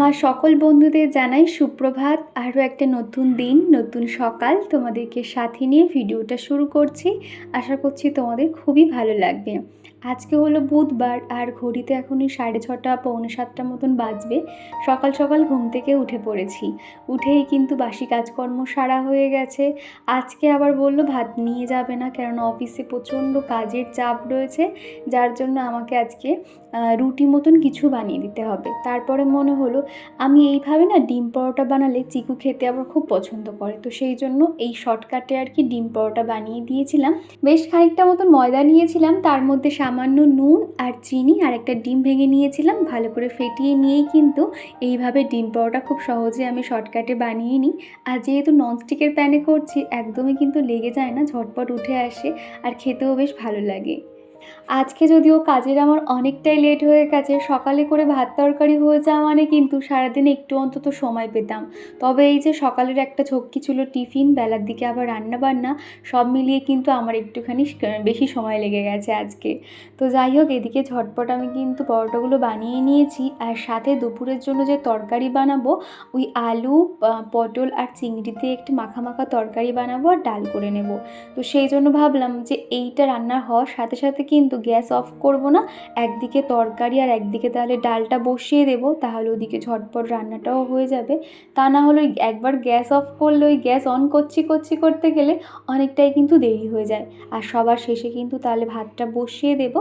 আমার সকল বন্ধুদের জানাই সুপ্রভাত। আরও একটা নতুন দিন, নতুন সকাল তোমাদেরকে সাথে নিয়ে ভিডিওটা শুরু করছি। আশা করছি তোমাদের খুবই ভালো লাগবে। আজকে হলো বুধবার, আর ঘড়িতে এখনই সাড়ে ছটা, পৌনে সাতটা মতন বাজবে। সকাল সকাল ঘুম থেকে উঠে পড়েছি। উঠেই কিন্তু বাসি কাজকর্ম সারা হয়ে গেছে। আজকে আবার বলল ভাত নিয়ে যাবে না, কেননা অফিসে প্রচণ্ড কাজের চাপ রয়েছে। যার জন্য আমাকে আজকে রুটি মতন কিছু বানিয়ে দিতে হবে। তারপরে মনে হলো আমি এইভাবে না ডিম পরোটা বানালে চিকু খেতে আবার খুব পছন্দ করে। তো সেই জন্য এই শর্টকাটে আর কি ডিম পরোটা বানিয়ে দিয়েছিলাম। বেশ খানিকটা মতন ময়দা নিয়েছিলাম, তার মধ্যে সামান্য নুন আর চিনি আর একটা ডিম ভেঙে নিয়েছিলাম, ভালো করে ফেটিয়ে নিয়েই কিন্তু এইভাবে ডিম পরোটা খুব সহজে আমি শর্টকাটে বানিয়ে নিই। আর যেহেতু ননস্টিকের প্যানে করছি, একদমই কিন্তু লেগে যায় না, ঝটপট উঠে আসে আর খেতেও বেশ ভালো লাগে। আজকে যদিও কাজের আমার অনেকটাই লেট হয়ে গেছে, সকালে করে ভাত তরকারি হয়ে যাওয়া মানে কিন্তু সারাদিন একটু অন্তত সময় পেতাম। তবে এই যে সকালের একটা ঝক্কি ছিল টিফিন, বেলার দিকে আবার রান্না বান্না সব মিলিয়ে কিন্তু আমার একটুখানি বেশি সময় লেগে গেছে আজকে। তো যাই হোক, এদিকে ঝটপট আমি কিন্তু পরোটাগুলো বানিয়ে নিয়েছি আর সাথে দুপুরের জন্য যে তরকারি বানাবো, ওই আলু পটল আর চিংড়ি দিয়ে একটি মাখা মাখা তরকারি বানাবো আর ডাল করে নেব। তো সেই জন্য ভাবলাম যে এইটা রান্না হওয়ার সাথে সাথে কিন্তু গ্যাস অফ করব না, একদিকে তরকারি আর একদিকে তাহলে ডালটা বসিয়ে দেবো, তাহলে ওদিকে ঝটপট রান্নাটাও হয়ে যাবে। তা না হলে একবার গ্যাস অফ করলে ওই গ্যাস অন করছি করছি করতে গেলে অনেকটাই কিন্তু দেরি হয়ে যায়। আর সবার শেষে কিন্তু তাহলে ভাতটা বসিয়ে দেব।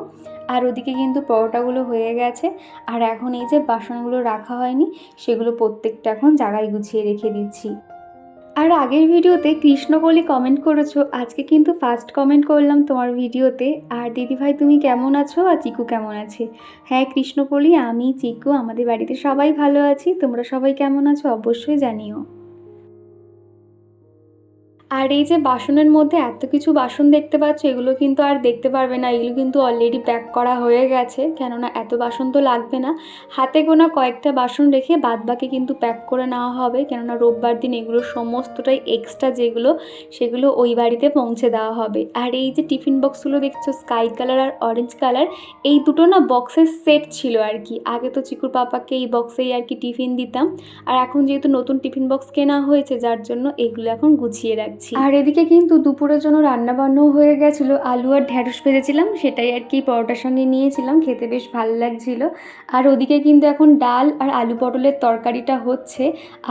আর ওদিকে কিন্তু পরোটাগুলো হয়ে গেছে। আর এখন এই যে বাসনগুলো রাখা হয়নি, সেগুলো প্রত্যেকটা এখন জায়গায় গুছিয়ে রেখে দিচ্ছি। আর আগের ভিডিওতে কৃষ্ণ বলে কমেন্ট করেছ, আজকে কিন্তু ফার্স্ট কমেন্ট করলাম তোমার ভিডিওতে। আর দিদিভাই তুমি কেমন আছো? আর চিকু কেমন আছে? হ্যাঁ কৃষ্ণকলি আমি চিকু, আমাদের বাড়িতে সবাই ভালো আছি, তোমরা সবাই কেমন আছো অবশ্যই জানিও। আর এই যে বাসনের মধ্যে এত কিছু বাসন দেখতে পাচ্ছ, এগুলো কিন্তু আর দেখতে পারবে না। এগুলো কিন্তু অলরেডি প্যাক করা হয়ে গেছে, কেননা এত বাসন তো লাগবে না। হাতে গোনা কয়েকটা বাসন রেখে বাদ বাকি কিন্তু প্যাক করে নেওয়া হবে, কেননা রোববার দিন এগুলো সমস্তটাই এক্সট্রা যেগুলো, সেগুলো ওই বাড়িতে পৌঁছে দেওয়া হবে। আর এই যে টিফিন বক্সগুলো দেখছ স্কাই কালার আর অরেঞ্জ কালার এই দুটো না বক্সের সেট ছিল আর কি। আগে তো চিকুর পাপাকে এই বক্সেই আর কি টিফিন দিতাম। আর এখন যেহেতু নতুন টিফিন বক্স কেনা হয়েছে, যার জন্য এগুলো এখন গুছিয়ে রাখছি আর এদিকে কিন্তু দুপুরের জন্য রান্না বান্নাও হয়ে গেছিল। আলু আর ঢ্যাঁড়স ভেজেছিলাম, সেটাই আর কি পরোটার সঙ্গে নিয়েছিলাম, খেতে বেশ ভালো লাগছিল। আর ওদিকে কিন্তু এখন ডাল আর আলু পটলের তরকারিটা হচ্ছে।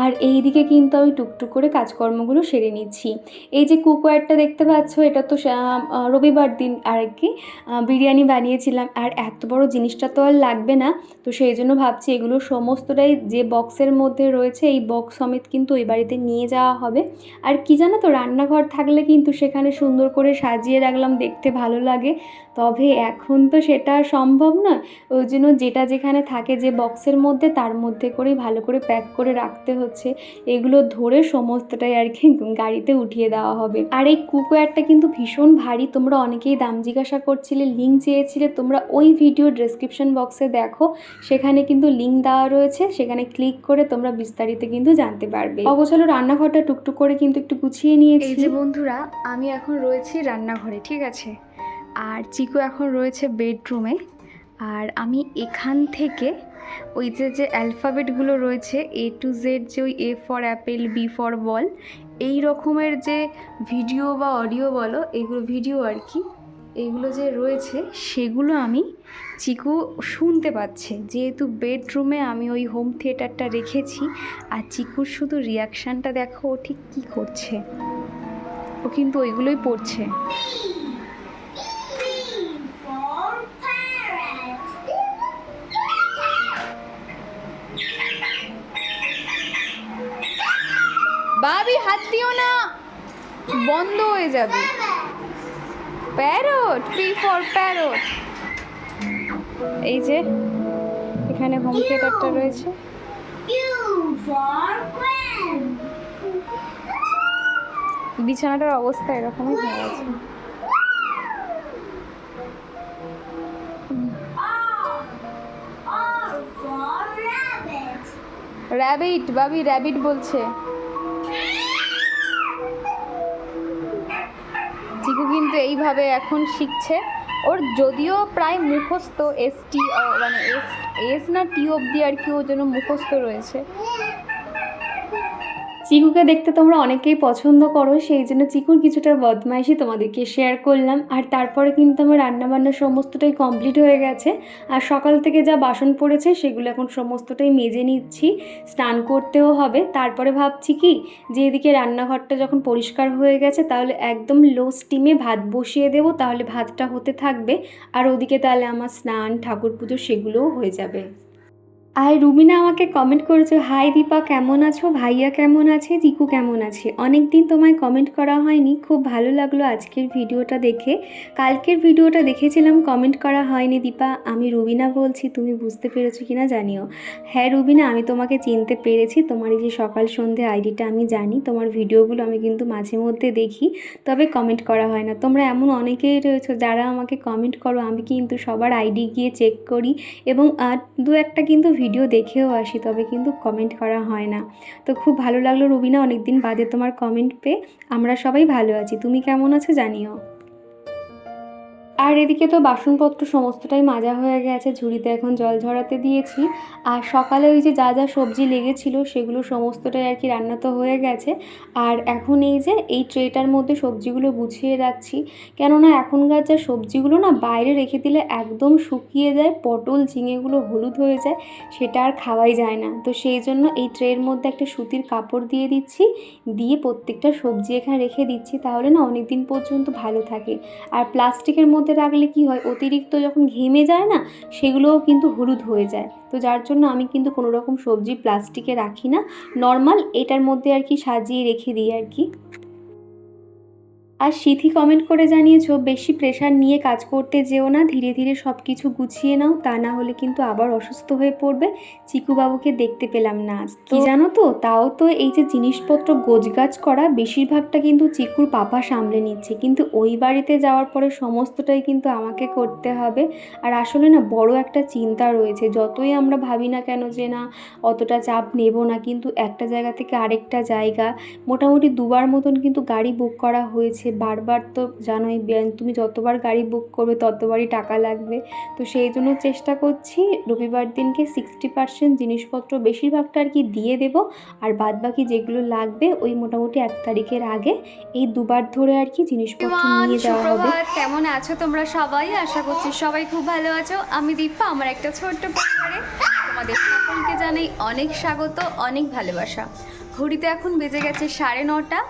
আর এই দিকে কিন্তু আমি টুকটুক করে কাজকর্মগুলো সেরে নিচ্ছি। এই যে কুকওয়ারটা দেখতে পাচ্ছ, এটা তো রবিবার দিন আর কি বিরিয়ানি বানিয়েছিলাম। আর এত বড় জিনিসটা তো আর লাগবে না। তো সেই জন্য ভাবছি এগুলো সমস্তটাই যে বক্সের মধ্যে রয়েছে, এই বক্স সমেত কিন্তু ওই বাড়িতে নিয়ে যাওয়া হবে। আর কি জানো তো রান্নাঘর থাকলে কিন্তু সেখানে সুন্দর করে সাজিয়ে রাখলাম দেখতে ভালো লাগে। তবে এখন তো সেটা সম্ভব নয় ওই জন্য যেটা যেখানে থাকে যে বক্সের মধ্যে তার মধ্যে করেই ভালো করে প্যাক করে রাখতে হচ্ছে। এগুলো ধরে সমস্তটাই আর কি গাড়িতে উঠিয়ে দেওয়া হবে। আর এই কুকওয়্যারটা কিন্তু ভীষণ ভারী। তোমরা অনেকেই দাম জিজ্ঞাসা করছিলে লিঙ্ক চেয়েছিলে। তোমরা ওই ভিডিও ডেসক্রিপশন বক্সে দেখো। সেখানে কিন্তু লিঙ্ক দেওয়া রয়েছে। সেখানে ক্লিক করে তোমরা বিস্তারিত কিন্তু জানতে পারবে। অবচলো রান্নাঘরটা টুকটুক করে কিন্তু একটু গুছিয়ে নিয়েছি। যে বন্ধুরা আমি এখন রয়েছি রান্নাঘরে ঠিক আছে? আর চিকু এখন রয়েছে বেডরুমে। আর আমি এখান থেকে ওই যে যে অ্যালফাবেটগুলো রয়েছে এ টু জেড যে ওই A for apple B for ball এই রকমের যে ভিডিও বা অডিও বলো, এগুলো ভিডিও আর কি, এগুলো যে রয়েছে, সেগুলো আমি চিকু শুনতে পাচ্ছে। যেহেতু বেডরুমে আমি ওই হোম থিয়েটারটা রেখেছি, আর চিকুর শুধু রিয়াকশানটা দেখো, ও ঠিক কী করছে। ও কিন্তু ওইগুলোই পড়ছে। বাবি হাত দিও না। বন্ধ হয়ে যাবে। Parrot P for parrot. এই যে এখানে হোম থিয়েটারটা রয়েছে। বিছানাটার অবস্থা এরকমই হয়ে গেছে। র্যাবিট বাবি র্যাবিট বলছে। চিকু কিন্তু এইভাবে এখন শিখছে। ওর যদিও প্রায় মুখস্থ এস টি মানে এস এস না টি অবধি আর কি ও যেন মুখস্থ রয়েছে। চিকুকে দেখতে তোমরা অনেকেই পছন্দ করো, সেই জন্য চিকুর কিছুটা বদমাইশি তোমাদেরকে শেয়ার করলাম। আর তারপরে কিন্তু আমার রান্নাবান্না সমস্তটাই কমপ্লিট হয়ে গেছে। আর সকাল থেকে যা বাসন পড়েছে, সেগুলো এখন সমস্তটাই মেজে নিচ্ছি। স্নান করতেও হবে। তারপরে ভাবছি কি, যে এদিকে রান্নাঘরটা যখন পরিষ্কার হয়ে গেছে, তাহলে একদম লো স্টিমে ভাত বসিয়ে দেবো, তাহলে ভাতটা হতে থাকবে। আর ওদিকে তাহলে আমার স্নান ঠাকুর পুজো সেগুলোও হয়ে যাবে। আর রুমিনা আমাকে কমেন্ট করেছ হাই দীপা, কেমন আছো? ভাইয়া কেমন আছে? জিকু কেমন আছে? অনেক দিন তোমায় কমেন্ট করা হয়নি। খুব ভালো লাগল আজকের ভিডিওটা দেখে। কালকের ভিডিওটা দেখেছিলাম কমেন্ট করা হয়নি দীপা। আমি রুবিনা বলছি, তুমি বুঝতে পেরেছ কি না জানিও। হ্যাঁ রুবিনা, আমি তোমাকে চিনতে পেরেছি। তোমার এই যে সকাল সন্ধে আইডিটা আমি জানি। তোমার ভিডিওগুলো আমি কিন্তু মাঝে মধ্যে দেখি, তবে কমেন্ট করা হয় না। তোমরা এমন অনেকেই রয়েছো যারা আমাকে কমেন্ট করো, আমি কিন্তু সবার আইডি গিয়ে চেক করি। এবং দু একটা কিন্তু ভিডিও দেখেও আসি, তবে কিন্তু কমেন্ট করা হয় না। তো খুব ভালো লাগল রুবিনা, অনেকদিন বাদে তোমার কমেন্ট পেয়ে। আমরা সবাই ভালো আছি। তুমি কেমন আছো জানিও। আর এদিকে তো বাসনপত্র সমস্তটাই মাজা হয়ে গেছে, ঝুড়িতে এখন জল ঝরাতে দিয়েছি। আর সকালে ওই যে যা যা সবজি লেগেছিল সেগুলো সমস্তটাই আর কি রান্না তো হয়ে গেছে। আর এখন এই যে এই ট্রেটার মধ্যে সবজিগুলো গুছিয়ে রাখছি। কেননা এখনকার যা সবজিগুলো না বাইরে রেখে দিলে একদম শুকিয়ে যায়, পটল, ঝিঙেগুলো হলুদ হয়ে যায়, সেটা আর খাওয়াই যায় না। তো সেই জন্য এই ট্রের মধ্যে একটা সুতির কাপড় দিয়ে দিচ্ছি, দিয়ে প্রত্যেকটা সবজি এখানে রেখে দিচ্ছি, তাহলে না অনেক দিন পর্যন্ত ভালো থাকে। আর প্লাস্টিকের মধ্যে রাখলে কি হয়? অতিরিক্ত যখন ঘেমে যায় না, সেগুলোও কিন্তু হলুদ হয়ে যায়। তো যার জন্য আমি কিন্তু কোনো রকম সবজি প্লাস্টিকে রাখি না। নর্মাল এটার মধ্যে আর কি সাজিয়ে রেখে দিই আর কি। আর সিথি কমেন্ট করে জানিয়েছো বেশি প্রেশার নিয়ে কাজ করতে যেও না ধীরে ধীরে সব কিছু গুছিয়ে নাও তা না হলে কিন্তু আবার অসুস্থ হয়ে পড়বে। চিকুবাবুকে দেখতে পেলাম না আজ। কি জানো তো তাও তো এই যে জিনিসপত্র গোছগাছ করা বেশিরভাগটা কিন্তু চিকুর পাপা সামলে নিচ্ছে। কিন্তু ওই বাড়িতে যাওয়ার পরে সমস্তটাই কিন্তু আমাকে করতে হবে। আর আসলে না বড় একটা চিন্তা রয়েছে। যতই আমরা ভাবি না কেন যে না অতটা চাপ নেব না কিন্তু একটা জায়গা থেকে আরেকটা জায়গা মোটামুটি দুবার মতন কিন্তু গাড়ি বুক করা হয়েছে। বারবার তো জানোই তুমি যতবার গাড়ি বুক করবে ততবারই টাকা লাগবে। তো সেই জন্য চেষ্টা করছি রবিবার দিনকে সিক্সটি পার্সেন্ট জিনিসপত্র বেশিরভাগটা আর কি দিয়ে দেব। আর বাদ বাকি যেগুলো লাগবে ওই মোটামুটি এক তারিখের আগে এই দুবার ধরে আর কি জিনিসপত্র নিয়ে যাওয়া হবে। কেমন আছো তোমরা সবাই? আশা করছি সবাই খুব ভালো আছো। আমি দীপা আমার একটা ছোট্ট পরিবারে তোমাদের সকলকে জানাই অনেক স্বাগত অনেক ভালোবাসা। ঘড়িতে এখন বেজে গেছে সাড়ে নটা।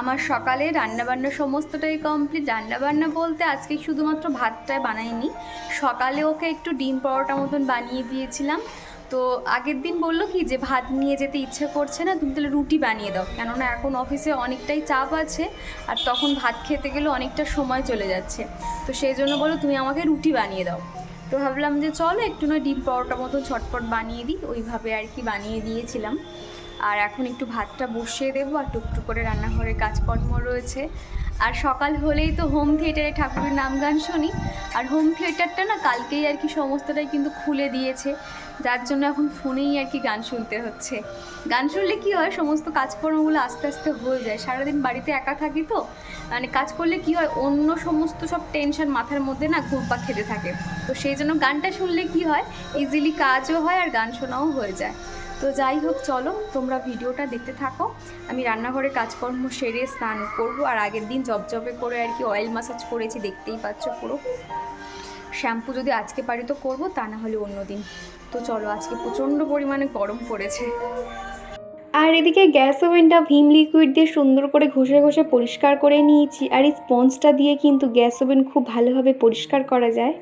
আমার সকালে রান্নাবান্না সমস্তটাই কমপ্লিট রান্নাবান্না বলতে আজকে শুধুমাত্র ভাতটাই বানাইনি। সকালে ওকে একটু ডিম পরোটা মতন বানিয়ে দিয়েছিলাম। তো আগের দিন বলল কি যে, ভাত নিয়ে যেতে ইচ্ছে করছে না, তুমি তাহলে রুটি বানিয়ে দাও। কেননা এখন অফিসে অনেকটাই চাপ আছে, আর তখন ভাত খেতে গেলে অনেকটা সময় চলে যাচ্ছে। তো সেই জন্য বলো তুমি আমাকে রুটি বানিয়ে দাও। তো ভাবলাম যে, চলো একটু না ডিম পরোটা মতন ছটপট বানিয়ে দিই। ওইভাবে আর কি বানিয়ে দিয়েছিলাম। আর এখন একটু ভাতটা বসিয়ে দেবো আর টুকটুক করে রান্নাঘরে কাজকর্ম রয়েছে। আর সকাল হলেই তো হোম থিয়েটারে ঠাকুরের নাম গান শুনি। আর হোম থিয়েটারটা না কালকেই আর কি সমস্তটাই কিন্তু খুলে দিয়েছে। যার জন্য এখন ফোনেই আর কি গান শুনতে হচ্ছে। গান শুনলে কি হয়, সমস্ত কাজকর্মগুলো আস্তে আস্তে হয়ে যায়। সারাদিন বাড়িতে একা থাকি তো মানে কাজ করলে কি হয়, অন্য সমস্ত সব টেনশন মাথার মধ্যে না ঘুরপাক খেতে থাকে। তো সেই জন্য গানটা শুনলে কি হয় ইজিলি কাজও হয় আর গান শোনাও হয়ে যায়। তো যাই হোক, চলো তোমরা ভিডিওটা দেখতে থাকো। আমি রান্নাঘরে কাজকর্ম সেরে স্নান করব, আর আগের দিন জবজবে করে আর কি অয়েল মাসাজ করেছি, দেখতেই পাচ্ছ পুরো। শ্যাম্পু যদি আজকে পারি তো করব, তা না হলে অন্য দিন। তো চলো, আজকে প্রচণ্ড পরিমাণে গরম পড়েছে। আর এদিকে গ্যাস ওভেনটা ভিম লিকুইড দিয়ে সুন্দর করে ঘষে ঘষে পরিষ্কার করে নিয়েছি, আর এই স্পঞ্জটা দিয়ে কিন্তু গ্যাস ওভেন খুব ভালোভাবে পরিষ্কার করা যায়।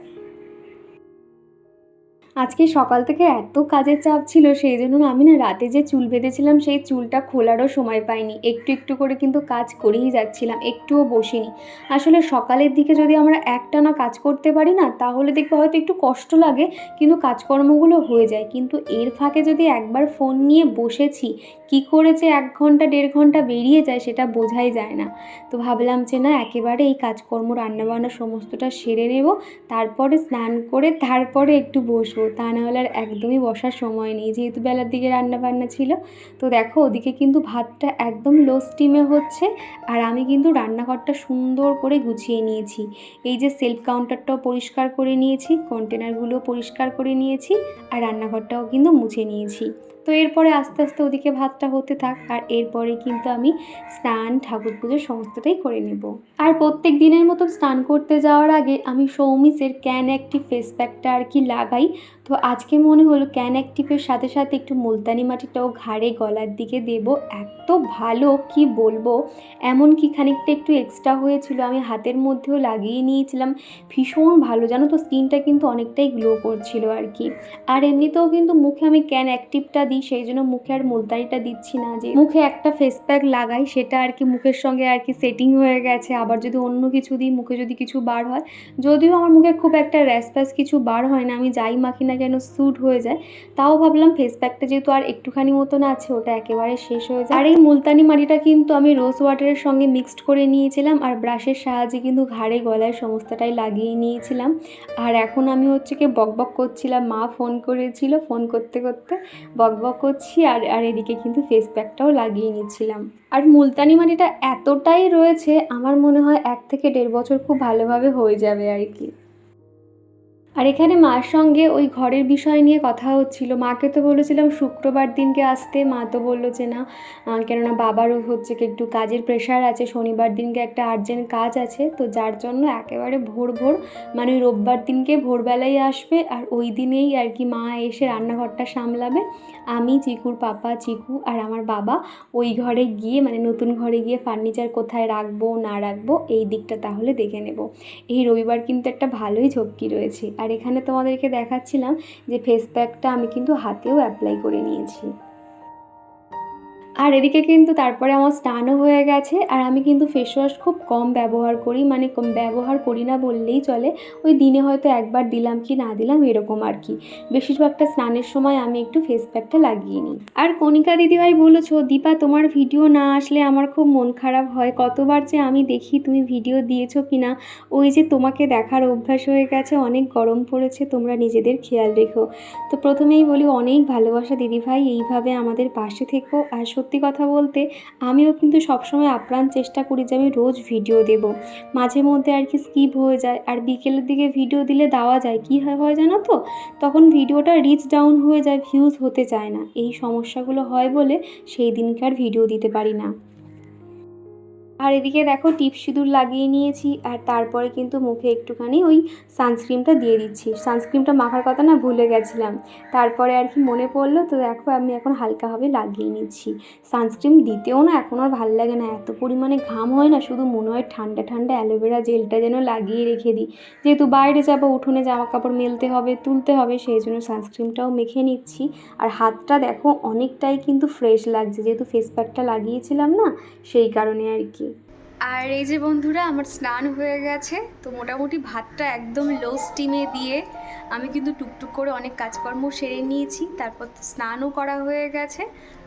আজকে সকাল থেকে এত কাজের চাপ ছিল, সেই জন্য আমি না রাতে যে চুল বেঁধেছিলাম, সেই চুলটা খোলারও সময় পাইনি। একটু একটু করে কিন্তু কাজ করেই যাচ্ছিলাম, একটুও বসিনি। আসলে সকালের দিকে যদি আমরা একটা না কাজ করতে পারি না, তাহলে দেখব হয়তো একটু কষ্ট লাগে, কিন্তু কাজকর্মগুলো হয়ে যায়। কিন্তু এর ফাঁকে যদি একবার ফোন নিয়ে বসেছি কি করে যে এক ঘণ্টা, দেড় ঘণ্টা বেরিয়ে যায় সেটা বোঝাই যায় না। তো ভাবলাম যে না, একেবারে এই কাজকর্ম, রান্নাবান্না সমস্তটা সেরে নেব, তারপরে স্নান করে তারপরে একটু বসবো। তা না হলে আর একদমই বসার সময় নেই, যেহেতু বেলার দিকে রান্না বান্না ছিল। তো দেখো, ওদিকে কিন্তু ভাতটা একদম লো স্টিমে হচ্ছে, আর আমি কিন্তু রান্নাঘরটা সুন্দর করে গুছিয়ে নিয়েছি। এই যে সেলফ কাউন্টারটাও পরিষ্কার করে নিয়েছি কন্টেনারগুলো পরিষ্কার করে নিয়েছি, আর রান্নাঘরটাও কিন্তু মুছে নিয়েছি। তো এরপরে আস্তে আস্তে ওদিকে ভাতটা হতে থাক আর এরপরে কিন্তু আমি স্নান, ঠাকুর পুজো, সমস্তটাই করে নেব। আর প্রত্যেক দিনের মতো স্নান করতে যাওয়ার আগে আমি সৌমিসের ক্যান অ্যাক্টিভ ফেস প্যাকটা আর কি লাগাই। তো আজকে মনে হলো ক্যান অ্যাক্টিভের সাথে সাথে একটু মুলতানি মাটিটাও ঘাড়ে গলার দিকে দেব। এত ভালো, কি বলব? এমনকি খানিকটা একটু এক্সট্রা হয়েছিল, আমি হাতের মধ্যেও লাগিয়ে নিয়েছিলাম। ভীষণ ভালো, জানো তো? স্কিনটা কিন্তু অনেকটাই গ্লো করছিল আর কি। আর এমনিতেও কিন্তু মুখে আমি ক্যান অ্যাক্টিভটা দিই, সেই জন্য মুখে আর মুলতানিটা দিচ্ছি না যে। মুখে একটা ফেস প্যাক লাগাই, সেটা আর কি মুখের সঙ্গে আর কি সেটিং হয়ে গেছে আবার যদি অন্য কিছু দিই, মুখে যদি কিছু বার হয়, যদিও আমার মুখে খুব একটা র্যাশ প্যাস কিছু বার হয় না, আমি যাই মাখি না কেন স্যুট হয়ে যায়, তাও ভাবলাম ফেস প্যাকটা যেহেতু আর একটুখানি মতন আছে, ওটা একেবারে শেষ হয়ে যায়। আর এই মুলতানি মাটিটা কিন্তু আমি রোজ ওয়াটারের সঙ্গে মিক্সড করে নিয়েছিলাম, আর ব্রাশের সাহায্যে কিন্তু ঘাড়ে গলায় সমস্তটাই লাগিয়ে নিয়েছিলাম। আর এখন আমি হচ্ছে কি বকবক করছিলাম, মা ফোন করেছিল ফোন করতে করতে বকবক করছি, আর আর এদিকে কিন্তু ফেস প্যাকটাও লাগিয়ে নিচ্ছিলাম। আর মুলতানি মাটিটা এতটাই রয়েছে, আমার মনে হয় এক থেকে দেড় বছর খুব ভালোভাবে হয়ে যাবে আর কি। আর এখানে মার সঙ্গে ওই ঘরের বিষয় নিয়ে কথা হচ্ছিল। মাকে তো বলেছিলাম শুক্রবার দিনকে আসতে। মা তো বলল যে না কেননা বাবারও হচ্ছে কি একটু কাজের প্রেশার আছে, শনিবার দিনকে একটা আর্জেন্ট কাজ আছে, তো যার জন্য একেবারে ভোর ভোর মানে ওই রোববার দিনকে ভোরবেলায় আসবে আর ওই দিনেই আর কি মা এসে রান্নাঘরটা সামলাবে। আমি, চিকুর পাপা, চিকু আর আমার বাবা ওই ঘরে গিয়ে মানে নতুন ঘরে গিয়ে ফার্নিচার কোথায় রাখব, না রাখব, এই দিকটা তাহলে দেখে নেব। এই রবিবার কিন্তু একটা ভালোই ঝক্কি রয়েছে। আর এখানে তোমাদেরকে দেখাচ্ছিলাম যে ফেস প্যাকটা আমি কিন্তু হাতেও অ্যাপ্লাই করে নিয়েছি। আর এদিকে কিন্তু তারপরে আমার স্নানও হয়ে গেছে, আর আমি কিন্তু ফেস ওয়াশ খুব কম ব্যবহার করি মানে কম ব্যবহার করি না বললেই চলে। ওই দিনে হয়তো একবার দিলাম কি না দিলাম এরকম আর কি। বেশিরভাগটা স্নানের সময় আমি একটু ফেস প্যাকটা লাগিয়ে নিই। আর কণিকা দিদিভাই বলেছ, দীপা, তোমার ভিডিও না আসলে আমার খুব মন খারাপ হয়। কতবার যে আমি দেখি তুমি ভিডিও দিয়েছ কি না, ওই যে তোমাকে দেখার অভ্যাস হয়ে গেছে, অনেক গরম পড়েছে, তোমরা নিজেদের খেয়াল রেখো। তো প্রথমেই বলি, অনেক ভালোবাসা দিদিভাই, এইভাবে আমাদের পাশে থেকো, আর সত্যি কথা বলতে আমিও কিন্তু সবসময় আপ্রাণ চেষ্টা করি যে আমি রোজ ভিডিও দেব। মাঝে মধ্যে আর কি স্কিপ হয়ে যায় আর বিকেলের দিকে ভিডিও দিলে দেওয়া যায়। কী হয় জানো তো? তখন ভিডিওটা রিচ ডাউন হয়ে যায় ভিউজ হতে চায় না। এই সমস্যাগুলো হয় বলে সেই দিনকে আর ভিডিও দিতে পারি না। আর এদিকে দেখো টিপ সিঁদুর লাগিয়ে নিয়েছি, আর তারপরে কিন্তু মুখে একটুখানি ওই সানস্ক্রিনটা দিয়ে দিচ্ছি। সানস্ক্রিনটা মাখার কথা না ভুলে গেছিলাম। তারপরে আর কি মনে পড়ল, তো দেখো আমি এখন হালকাভাবে লাগিয়ে নিচ্ছি। সানস্ক্রিন দিতেও না এখন আর ভালো লাগে না, এত পরিমাণে ঘাম হয় না, শুধু মনে হয় ঠান্ডা ঠান্ডা অ্যালোভেরা জেলটা যেন লাগিয়ে রেখে দিই। যেহেতু বাইরে যাব, উঠোনে জামা কাপড় মেলতে হবে, তুলতে হবে, সেই জন্য সানস্ক্রিনটাও মেখে নিচ্ছি। আর হাতটা দেখো অনেকটাই কিন্তু ফ্রেশ লাগছে, যেহেতু ফেস প্যাকটা লাগিয়েছিলাম না, সেই কারণে আর কি। আর এই যে বন্ধুরা, আমার স্নান হয়ে গেছে। তো মোটামুটি ভাতটা একদম লো স্টিমে দিয়ে আমি কিন্তু টুকটুক করে অনেক কাজকর্ম সেরে নিয়েছি, তারপর স্নানও করা হয়ে গেছে।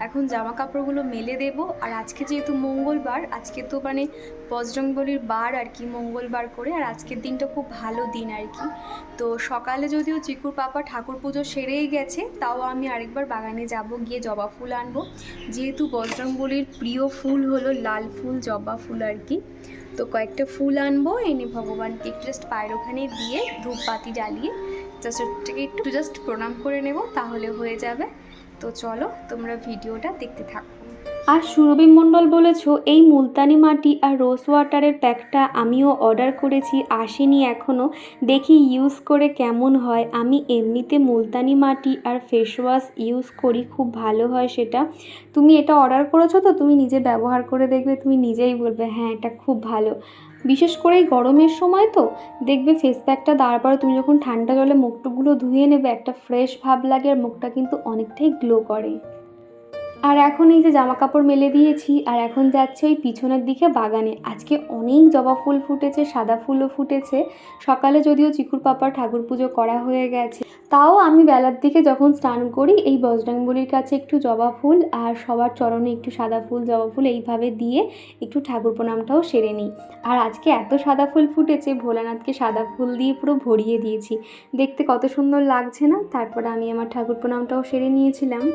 এখন জামা কাপড়গুলো মেলে দেব। আর আজকে যেহেতু মঙ্গলবার, আজকে তো মানে বজরংবলির বার আর কি মঙ্গলবার করে, আর আজকের দিনটা খুব ভালো দিন আর কি। তো সকালে যদিও চিকুর পাপা ঠাকুর পুজো সেরেই গেছে, তাও আমি আরেকবার বাগানে যাব, গিয়ে জবা ফুল আনব। যেহেতু বজরংবলির প্রিয় ফুল হলো লাল ফুল, জবা ফুল আর কি। তো কয়েকটা ফুল আনব, এনে ভগবানকে একটু জাস্ট পায়ের ওখানে দিয়ে ধূপবাতি জ্বালিয়ে জাস্ট একটু জাস্ট প্রণাম করে নেব, তাহলে হয়ে যাবে। তো চলো, তোমরা ভিডিওটা দেখতে থাকো। আর সুরভি মণ্ডল বলেছ, এই মুলতানি মাটি আর রোজ ওয়াটারের প্যাকটা আমিও অর্ডার করেছি, আসেনি এখনও দেখি ইউজ করে কেমন হয়। আমি এমনিতে মুলতানি মাটি আর ফেস ওয়াশ ইউজ করি, খুব ভালো হয় সেটা। তুমি এটা অর্ডার করেছ তো, তুমি নিজে ব্যবহার করে দেখবে, তুমি নিজেই বলবে হ্যাঁ এটা খুব ভালো। বিশেষ করে এই গরমের সময় তো, দেখবে ফেস প্যাকটা দেওয়ার পরে তুমি যখন ঠান্ডা জলে মুখটুকগুলো ধুয়ে নেবে, একটা ফ্রেশ ভাব লাগে আর মুখটা কিন্তু অনেকটাই গ্লো করে। আর এখন এই যে জামা কাপড় মেলে দিয়েছি, আর এখন যাচ্ছে ওই পিছনের দিকে বাগানে। আজকে অনেক জবা ফুল ফুটেছে, সাদা ফুলও ফুটেছে। সকালে যদিও চিকুর পাপার ঠাকুর পুজো করা হয়ে গেছে, তাও আমি বেলার দিকে যখন স্নান করি, এই বজরংবলির কাছে একটু জবা ফুল আর সবার চরণে একটু সাদা ফুল, জবা ফুল এইভাবে দিয়ে একটু ঠাকুর প্রণামটাও সেরে নিই। আর আজকে এত সাদা ফুল ফুটেছে, ভোলানাথকে সাদা ফুল দিয়ে পুরো ভরিয়ে দিয়েছি। দেখতে কত সুন্দর লাগছে না? তারপরে আমি আমার ঠাকুর প্রণামটাও সেরে নিয়েছিলাম।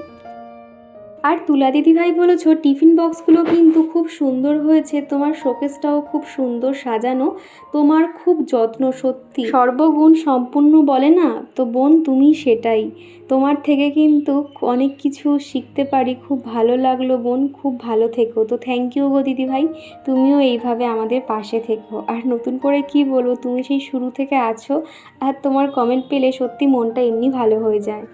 আর তুলা দিদি ভাই বলেছ, টিফিন বক্সগুলো কিন্তু খুব সুন্দর হয়েছে। তোমার শোকেসটাও খুব সুন্দর সাজানো। তোমার খুব যত্ন, সত্যি। সর্বগুণ সম্পূর্ণ বলে না? তো বোন, তুমি সেটাই। তোমার থেকে কিন্তু অনেক কিছু শিখতে পারি। খুব ভালো লাগল বোন, খুব ভালো থেকো। তো থ্যাংক ইউ গো দিদি ভাই তুমিও এইভাবে আমাদের পাশে থেকো। আর নতুন করে কি বলব, তুমি সেই শুরু থেকে আছো, আর তোমার কমেন্ট পেলে সত্যি মনটা এমনি ভালো হয়ে যায়।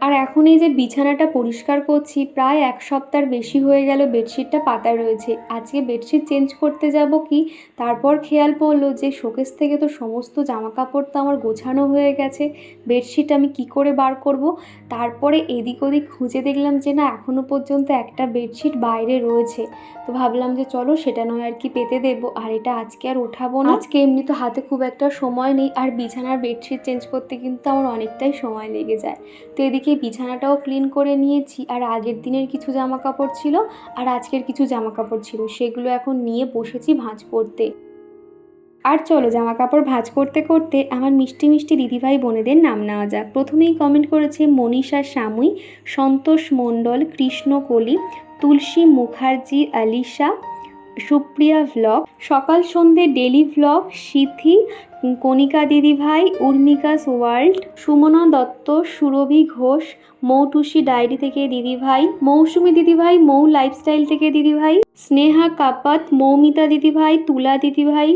আর এখন এই যে বিছানাটা পরিষ্কার করছি, প্রায় এক সপ্তাহ বেশি হয়ে গেল বেডশিটটা পাতা রয়েছে। আজকে বেডশিট চেঞ্জ করতে যাব কি? তারপর খেয়াল পড়ল যে শোকেস থেকে তো সমস্ত জামা কাপড় তো আমার গোছানো হয়ে গেছে। বেডশিট আমি কি করে বার করব? তারপরে এদিক ওদিক খুঁজে দেখলাম যে না এখনও পর্যন্ত একটা বেডশিট বাইরে রয়েছে। তো ভাবলাম যে চলো সেটা নয় আর কি পেতে দেবো। আর এটা আজকে আর ওঠাবো না। আজকে এমনি তো হাতে খুব একটা সময় নেই। আর বিছানার বেডশিট চেঞ্জ করতে কিন্তু আমার অনেকটাই সময় লেগে যায়। তো এদিকে বিছানাটাও ক্লিন করে নিয়েছি। আর আগের দিনের কিছু জামা কাপড় ছিল, আর আজকের কিছু জামা কাপড় ছিল। সেগুলো এখন নিয়ে বসেছি ভাঁজ করতে। আর চলো জামা কাপড় ভাঁজ করতে করতে আমার মিষ্টি মিষ্টি দিদিভাই বোনেদের নাম নেওয়া যাক। প্রথমেই কমেন্ট করেছে মনীষা সামুই, সন্তোষ মণ্ডল, কৃষ্ণ কলি, তুলসী মুখার্জি, আলিশা, সুপ্রিয়া ভ্লগ সকাল সন্ধে ডেলি ভ্লগ সিথি কণিকা দিদিভাই উর্মিকাস ওয়ার্ল্ড সুমনা দত্ত, সুরভি ঘোষ, মৌটুসি ডায়েরি থেকে দিদিভাই, মৌসুমি দিদিভাই, মৌ লাইফস্টাইল থেকে দিদিভাই, স্নেহা কাপাত, মৌমিতা দিদিভাই, তুলা দিদিভাই,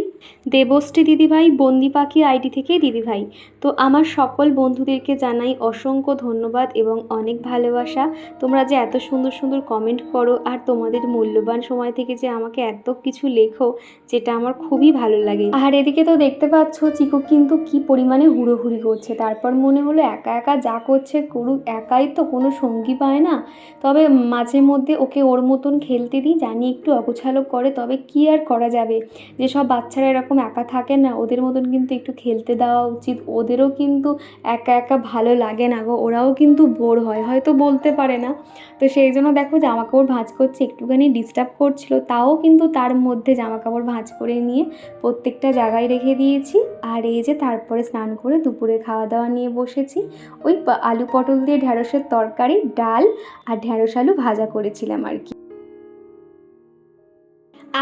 দেবশ্রী দিদিভাই, বন্দি পাখি আইডি থেকে দিদিভাই। তো আমার সকল বন্ধুদেরকে জানাই অসংখ্য ধন্যবাদ এবং অনেক ভালোবাসা। তোমরা যে এত সুন্দর সুন্দর কমেন্ট করো আর তোমাদের মূল্যবান সময় থেকে যে আমাকে এত কিছু লেখো, যেটা আমার খুবই ভালো লাগে। আর এদিকে তো দেখতে পাচ্ছ চিকু, কিন্তু কি পরিমাণে হুড়োহুড়ি করছে? তারপর মনে হলো, একা একা যা করছে করুক, একাই তো কোনো সঙ্গী পায় না। তবে মাঝে মধ্যে ওকে ওর মতন খেলতে দিই জানি একটু অগোছালো করে। তবে কি আর করা যাবে? যেসব বাচ্চারা এরকম একা থাকে না, ওদের মতন কিন্তু একটু খেলতে দেওয়া উচিত। ওদেরও কিন্তু একা একা ভালো লাগে না গো, ওরাও কিন্তু বোর হয়, হয়তো বলতে পারে না। তো সেই জন্য দেখো জামা কাপড় ভাঁজ করছে, একটুখানি ডিস্টার্ব করছিল, তাও কিন্তু তার মধ্যে জামা কাপড় ভাঁজ করে নিয়ে প্রত্যেকটা জায়গায় রেখে দিয়েছি। আর এই যে তারপরে স্নান করে দুপুরে খাওয়া দাওয়া নিয়ে বসেছি। ওই আলু পটল দিয়ে ঢ্যাঁড়সের তরকারি, ডাল আর ঢ্যাঁড়স আলু ভাজা করেছিলাম আর কি।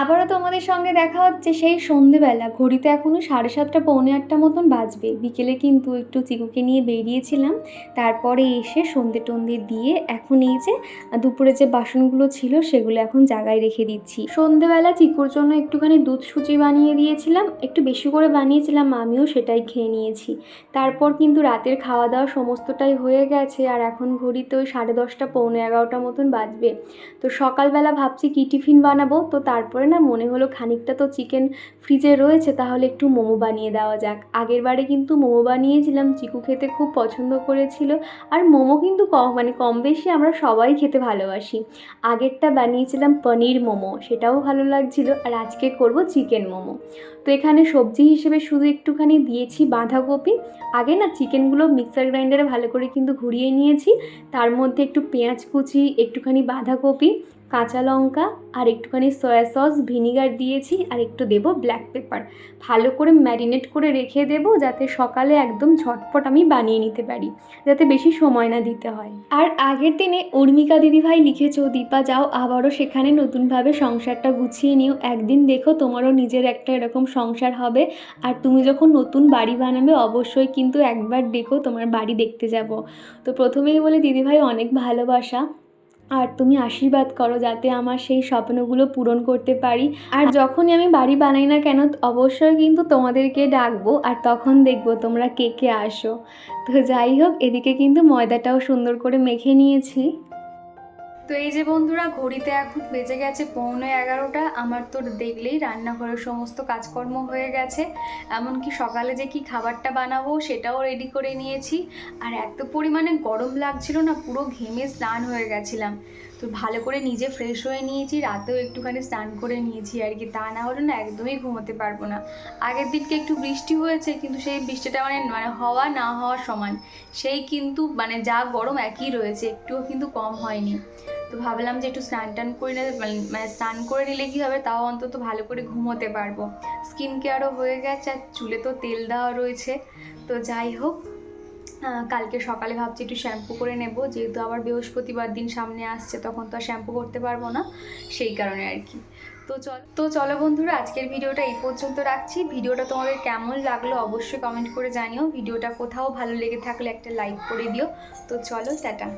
আবারও তোমাদের সঙ্গে দেখা হচ্ছে সেই সন্ধেবেলা। ঘড়িতে এখনও সাড়ে সাতটা, পৌনে আটটা মতন বাজবে। বিকেলে কিন্তু একটু চিকুকে নিয়ে বেরিয়েছিলাম। তারপরে এসে সন্ধে টন্ধে দিয়ে এখন এই যে দুপুরে যে বাসনগুলো ছিল সেগুলো এখন জায়গায় রেখে দিচ্ছি। সন্ধেবেলা চিকুর জন্য একটুখানি দুধ সুজি বানিয়ে দিয়েছিলাম। একটু বেশি করে বানিয়েছিলাম, আমিও সেটাই খেয়ে নিয়েছি। তারপর কিন্তু রাতের খাওয়া দাওয়া সমস্তটাই হয়ে গেছে আর এখন ঘড়িতে ওই সাড়ে দশটা, পৌনে এগারোটা মতন বাজবে। তো সকালবেলা ভাবছি কী টিফিন বানাবো? তো তারপরে না, মনে হলো খানিকটা তো চিকেন ফ্রিজে রয়েছে, তাহলে একটু মোমো বানিয়ে দেওয়া যাক। আগের বারে কিন্তু মোমো বানিয়েছিলাম, চিকু খেতে খুব পছন্দ করেছিল, আর মোমো কিন্তু কম মানে কম বেশি আমরা সবাই খেতে ভালোবাসি। আগেরটা বানিয়েছিলাম পনির মোমো, সেটাও ভালো লাগছিল, আর আজকে করব চিকেন মোমো। তো এখানে সবজি হিসেবে শুধু একটুখানি দিয়েছি বাঁধাকপি। আগে না চিকেনগুলো মিক্সার গ্রাইন্ডারে ভালো করে কিন্তু ঘুরিয়ে নিয়েছি, তার মধ্যে একটু পেঁয়াজ কুচি, একটুখানি বাঁধাকপি কাঁচা লঙ্কা আর একটুখানি সয়া সস, ভিনিগার দিয়েছি আর একটু দেবো ব্ল্যাক পেপার ভালো করে ম্যারিনেট করে রেখে দেবো যাতে সকালে একদম ঝটপট আমি বানিয়ে নিতে পারি, যাতে বেশি সময় না দিতে হয়। আর আগের দিনে উর্মিকা দিদিভাই লিখেছো, দীপা যাও, আবারও সেখানে নতুনভাবে সংসারটা গুছিয়ে নিও। একদিন দেখো তোমারও নিজের একটা এরকম সংসার হবে। আর তুমি যখন নতুন বাড়ি বানাবে, অবশ্যই কিন্তু একবার দেখো তোমার বাড়ি দেখতে যাব। তো প্রথমেই বলে, দিদিভাই, অনেক ভালোবাসা। আর তুমি আশীর্বাদ করো যাতে আমার সেই স্বপ্নগুলো পূরণ করতে পারি। আর যখনই আমি বাড়ি বানাই না কেন, অবশ্যই কিন্তু তোমাদেরকে ডাকবো আর তখন দেখব তোমরা কে কে আসো। তো যাই হোক, এদিকে কিন্তু ময়দাটাও সুন্দর করে মেখে নিয়েছি। তো এই যে বন্ধুরা, ঘড়িতে এখন বেজে গেছে পৌনে এগারোটা। আমার তো দেখলেই রান্নাঘরের সমস্ত কাজকর্ম হয়ে গেছে। এমনকি সকালে যে কি খাবারটা বানাবো সেটাও রেডি করে নিয়েছি। আর এত পরিমাণে গরম লাগছিল না, পুরো ঘেমে স্নান হয়ে গেছিলাম। তো ভালো করে নিজে ফ্রেশ হয়ে নিয়েছি, রাতেও একটুখানি স্নান করে নিয়েছি আর কি। তা না হলে না একদমই ঘুমোতে পারব না। আগের দিনকে একটু বৃষ্টি হয়েছে, কিন্তু সেই বৃষ্টিটা মানে মানে হওয়া না হওয়া সমান। সেই কিন্তু মানে যা গরম একই রয়েছে, একটুও কিন্তু কম হয়নি। তো ভাবলাম যে একটু স্নান টান করে নিলে মানে- মানে স্নান করে নিলে কী হবে? তাও অন্তত ভালো করে ঘুমোতে পারব। স্কিন কেয়ারও হয়ে গেছে, আর চুলে তো তেল দেওয়া রয়েছে। তো যাই হোক কালকে সকালে ভাবছি একটু শ্যাম্পু করে নেব। যেহেতু আবার বৃহস্পতিবার দিন সামনে আসছে, তখন তো আর শ্যাম্পু করতে পারব না। সেই কারণে আর কি। তো চল, তো চলো বন্ধুরা, আজকের ভিডিওটা এই পর্যন্ত রাখছি। ভিডিওটা তোমাদের কেমন লাগল অবশ্যই কমেন্ট করে জানিও। ভিডিওটা কোথাও ভালো লেগে থাকলে একটা লাইক করে দিও। তো চলো, টাটা।